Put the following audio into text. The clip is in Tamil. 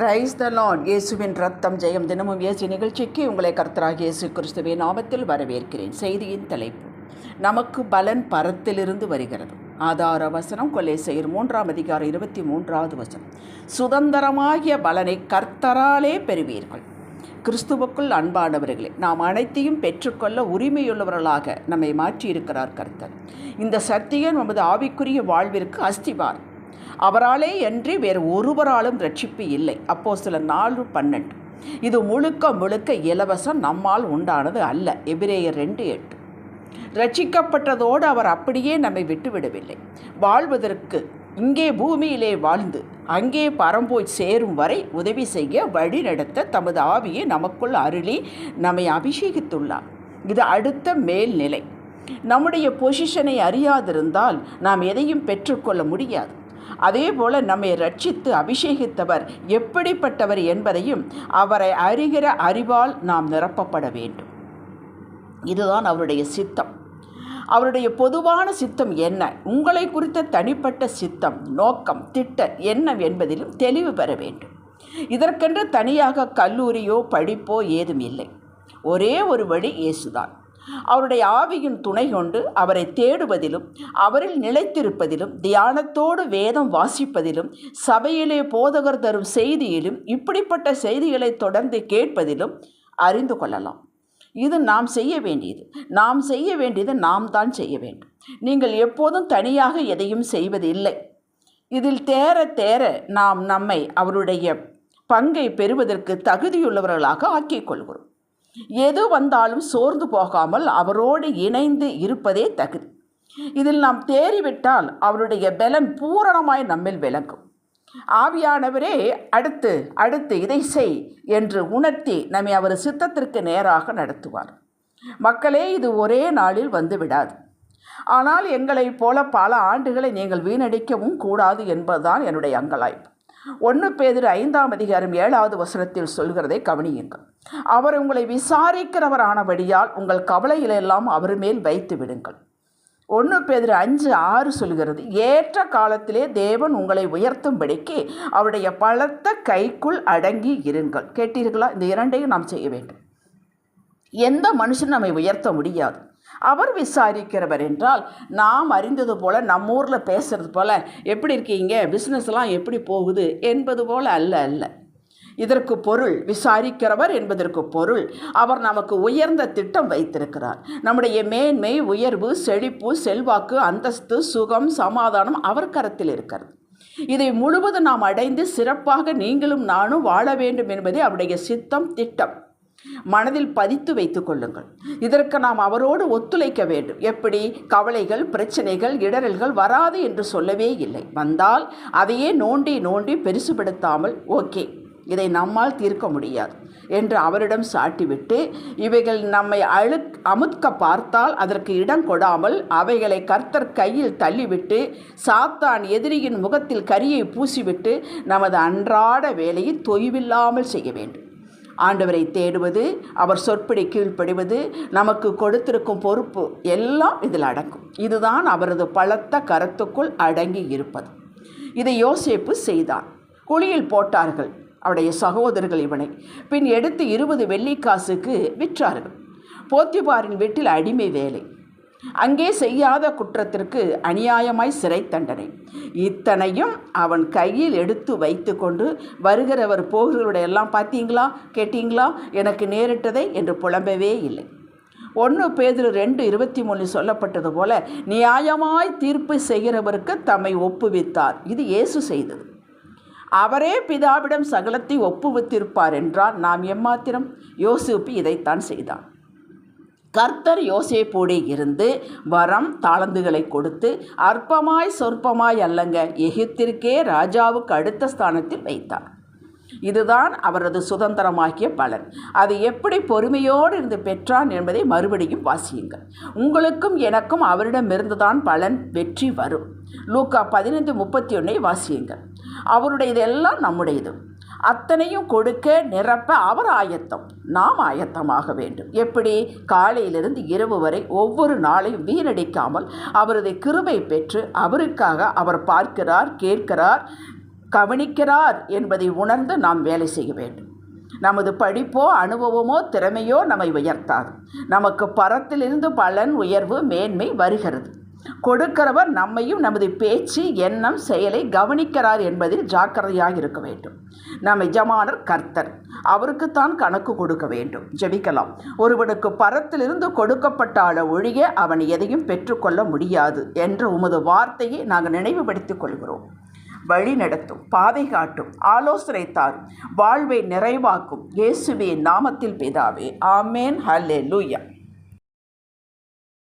கிரைஸ் த லார்ட் இயேசுவின் ரத்தம் ஜெயம் தினமும் இயேசு நிகழ்ச்சிக்கு உங்களை கர்த்தராக இயேசு கிறிஸ்துவின் நாமத்தில் வரவேற்கிறேன். செய்தியின் தலைப்பு நமக்கு பலன் பரத்திலிருந்து வருகிறது. ஆதார வசனம் கொலை செயர் மூன்றாம் அதிகாரம் இருபத்தி மூன்றாவது வசனம். சுதந்திரமாகிய பலனை கர்த்தராலே பெறுவீர்கள். கிறிஸ்துவுக்குள் அன்பானவர்களே நாம் அனைத்தையும் பெற்றுக்கொள்ள உரிமையுள்ளவர்களாக நம்மை மாற்றியிருக்கிறார் கர்த்தர். இந்த சத்தியம் நமது ஆவிக்குரிய வாழ்விற்கு அஸ்திவார். அவராலே அன்றி வேறு ஒருவராலும் ரட்சிப்பு இல்லை. அப்போ சில நாலு பன்னெண்டு. இது முழுக்க முழுக்க இலவசம் நம்மால் உண்டானது அல்ல. எபிரேயர் ரெண்டு எட்டு. ரட்சிக்கப்பட்டதோடு அவர் அப்படியே நம்மை விட்டுவிடவில்லை. வாழ்வதற்கு இங்கே பூமியிலே வாழ்ந்து அங்கே பரம்போய் சேரும் வரை உதவி செய்ய வழி நடத்த தமது ஆவியை நமக்குள் அருளி நம்மை அபிஷேகித்துள்ளார். இது அடுத்த மேல்நிலை. நம்முடைய பொசிஷனை அறியாதிருந்தால் நாம் எதையும் பெற்றுக்கொள்ள முடியாது. அதே போல நம்மை ரட்சித்து அபிஷேகித்தவர் எப்படிப்பட்டவர் என்பதையும் அவரை அறிகிற அறிவால் நாம் நிரப்பப்பட வேண்டும். இதுதான் அவருடைய சித்தம். அவருடைய பொதுவான சித்தம் என்ன? உங்களை குறித்த தனிப்பட்ட சித்தம் நோக்கம் திட்டம் என்ன என்பதிலும் தெளிவு பெற வேண்டும். இதற்கென்று தனியாக கல்லூரியோ படிப்போ ஏதும் இல்லை. ஒரே ஒரு வழி இயேசுதான். அவருடைய ஆவியின் துணை கொண்டு அவரை தேடுவதிலும் அவரில் நிலைத்திருப்பதிலும் தியானத்தோடு வேதம் வாசிப்பதிலும் சபையிலே போதகர் தரும் செய்தியிலும் இப்படிப்பட்ட செய்திகளை தொடர்ந்து கேட்பதிலும் அறிந்து கொள்ளலாம். இது நாம் செய்ய வேண்டியது. நாம் செய்ய வேண்டியது நாம் தான் செய்ய வேண்டும். நீங்கள் எப்போதும் தனியாக எதையும் செய்வதில்லை. இதில் தேர தேர நாம் நம்மை அவருடைய பங்கை பெறுவதற்கு தகுதியுள்ளவர்களாக ஆக்கிக் கொள்கிறோம். எது வந்தாலும் சோர்ந்து போகாமல் அவரோடு இணைந்து இருப்பதே தகுதி. இதில் நாம் தேறிவிட்டால் அவருடைய பலன் பூரணமாய் நம்மில் விளங்கும். ஆவியானவரே அடுத்து அடுத்து இதை செய் என்று உணர்த்தி நம்மை அவர் சித்தத்திற்கு நேராக நடத்துவார். மக்களே இது ஒரே நாளில் வந்துவிடாது. ஆனால் எங்களைப் போல பல ஆண்டுகளை நீங்கள் வீணடிக்கவும் கூடாது என்பதுதான் என்னுடைய அங்கலாய்ப்பு. ஒன்று பேதிரு ஐந்தாம் அதிகாரம் ஏழாவது வசனத்தில் சொல்கிறதை கவனியுங்கள். அவர் உங்களை விசாரிக்கிறவரானபடியால் உங்கள் கவலையிலெல்லாம் அவர் மேல் வைத்து விடுங்கள். ஒன்று பேதிரு அஞ்சு ஆறு சொல்கிறது ஏற்ற காலத்திலே தேவன் உங்களை உயர்த்தும்படிக்கு அவருடைய பலத்த கைக்குள் அடங்கி இருங்கள். கேட்டீர்களா? இந்த இரண்டையும் நாம் செய்ய வேண்டும். எந்த மனுஷன் நம்மை உயர்த்த முடியாது? அவர் விசாரிக்கிறவர் என்றால் நாம் அறிந்தது போல் நம்ம ஊரில் பேசுகிறது போல் எப்படி இருக்கீங்க? பிஸ்னஸ்லாம் எப்படி போகுது? என்பது போல் அல்ல அல்ல. இதற்கு பொருள் விசாரிக்கிறவர் என்பதற்கு பொருள். அவர் நமக்கு உயர்ந்த திட்டம் வைத்திருக்கிறார். நம்முடைய மேன்மை உயர்வு செழிப்பு செல்வாக்கு அந்தஸ்து சுகம் சமாதானம் அவர் கரத்தில் இருக்கிறது. இதை முழுவதும் நாம் அடைந்து சிறப்பாக நீங்களும் நானும் வாழ வேண்டும் என்பதே அவருடைய சித்தம் திட்டம். மனதில் பதித்து வைத்து கொள்ளுங்கள். இதற்கு நாம் அவரோடு ஒத்துழைக்க வேண்டும். எப்படி? கவலைகள் பிரச்சனைகள் இடரல்கள் வராது என்று சொல்லவே இல்லை. வந்தால் அதையே நோண்டி நோண்டி பெருசுபடுத்தாமல் ஓகே இதை நம்மால் தீர்க்க முடியாது என்று அவரிடம் சாட்டிவிட்டு இவைகள் நம்மை அழு அமுத்க பார்த்தால் அதற்கு இடம் கொடாமல் அவைகளை கர்த்தர் கையில் தள்ளிவிட்டு சாத்தான் எதிரியின் முகத்தில் கரியை பூசிவிட்டு நமது அன்றாட வேலையை தொய்வில்லாமல் செய்ய வேண்டும். ஆண்டவரை தேடுவது அவர் சொற்படி கீழ்ப்படிவது நமக்கு கொடுத்திருக்கும் பொறுப்பு எல்லாம் இதில் அடங்கும். இதுதான் அவரது பலத்த கரத்துக்குள் அடங்கி இருப்பது. இதை யோசிப்பு செய்தான். குழியில் போட்டார்கள். அவருடைய சகோதரர்கள் இவனை. பின் எடுத்து இருபது வெள்ளிக்காசுக்கு விற்றார்கள். போத்திபாரின் வீட்டில் அடிமை வேலை. அங்கே செய்யாத குற்றத்திற்கு அநியாயமாய் சிறை தண்டனை. இத்தனையும் அவன் கையில் எடுத்து வைத்து கொண்டு வருகிறவர் போகிறவருடைய எல்லாம் பார்த்தீங்களா? கேட்டீங்களா? எனக்கு நேரிட்டதை என்று புலம்பவே இல்லை. ஒன்று பேதில் ரெண்டு இருபத்தி மூணு சொல்லப்பட்டது போல நியாயமாய் தீர்ப்பு செய்கிறவருக்கு தம்மை ஒப்புவித்தார். இது இயேசு செய்தது. அவரே பிதாவிடம் சகலத்தை ஒப்புவித்திருப்பார் என்றால் நாம் எம்மாத்திரம்? யோசிப்பு இதைத்தான் செய்தான். கர்த்தர் யோசேப்போடே இருந்து வரம் தாளந்துகளை கொடுத்து அற்பமாய் சொற்பமாய் அல்லங்க எகிப்திற்கே ராஜாவுக்கு அடுத்த ஸ்தானத்தில் வைத்தார். இதுதான் அவரது சுதந்திரமாகிய பலன். அது எப்படி பொறுமையோடு இருந்து பெற்றான் என்பதை மறுபடியும் வாசியுங்கள். உங்களுக்கும் எனக்கும் அவரிடமிருந்துதான் பலன் வெற்றி வரும். லூக்கா பதினைந்து முப்பத்தி ஒன்றை வாசியுங்கள். அவருடையது எல்லாம் நம்முடையது. அத்தனையும் கொடுக்க நிரப்ப அவர் ஆயத்தம். நாம் ஆயத்தமாக வேண்டும். எப்படி? காலையிலிருந்து இரவு வரை ஒவ்வொரு நாளையும் வீணடிக்காமல் அவரது கிருபை பெற்று அவருக்காக அவர் பார்க்கிறார் கேட்கிறார் கவனிக்கிறார் என்பதை உணர்ந்து நாம் வேலை செய்ய வேண்டும். நமது படிப்போ அனுபவமோ திறமையோ நம்மை உயர்த்தாது. நமக்கு பரத்திலிருந்து பலன் உயர்வு மேன்மை வருகிறது. கொடுக்கிறவர் நம்மையும் நமது பேச்சு எண்ணம் செயலை கவனிக்கிறார் என்பதில் ஜாக்கிரதையாக இருக்க வேண்டும். நம் எஜமானர் கர்த்தர். அவருக்குத்தான் கணக்கு கொடுக்க வேண்டும். ஜெபிக்கலாம். ஒருவனுக்கு பரத்திலிருந்து கொடுக்கப்பட்டால ஒழிய அவன் எதையும் பெற்றுக்கொள்ள முடியாது என்ற உமது வார்த்தையை நாங்கள் நினைவுபடுத்திக் கொள்கிறோம். வழி நடத்தும் பாதை காட்டும் ஆலோசனை தாரும் வாழ்வை நிறைவாக்கும் இயேசுவே நாமத்தில் பிதாவே. ஆமேன். ஹல்லே லூயா